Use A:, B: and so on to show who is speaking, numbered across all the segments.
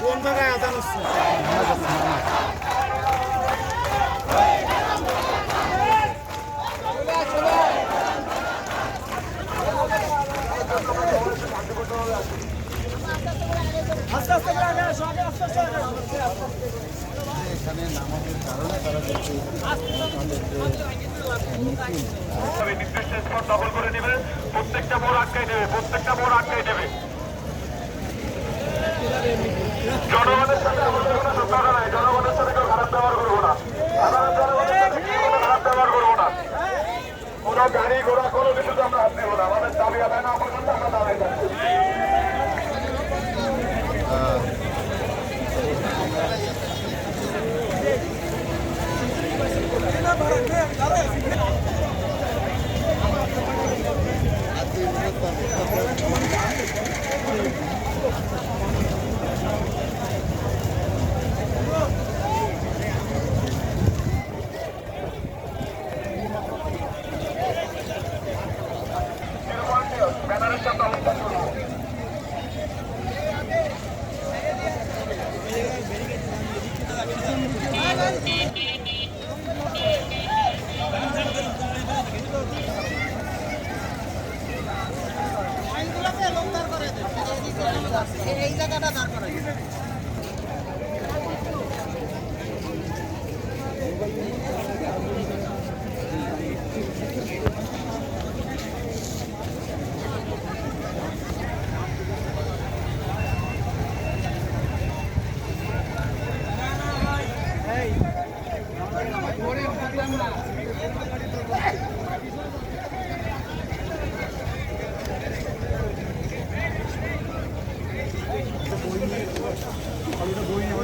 A: কোন জায়গায় আদান হচ্ছে
B: অভাবের কারণে তারা প্রত্যেকটা মোড় আটকাই নেবে প্রত্যেকটা মোড় আটকাই
C: এই জায়গাটা দাঁড় করাই।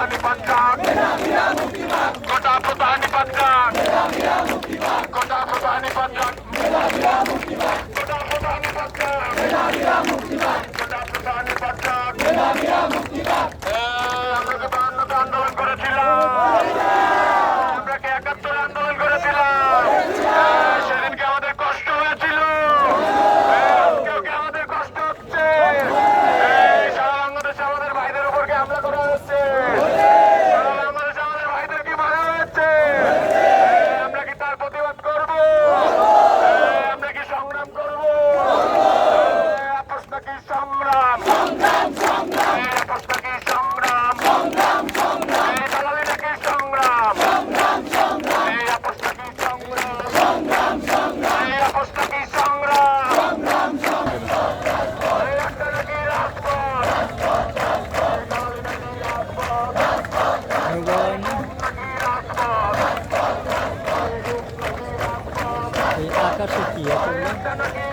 B: পাক পাক Thank you.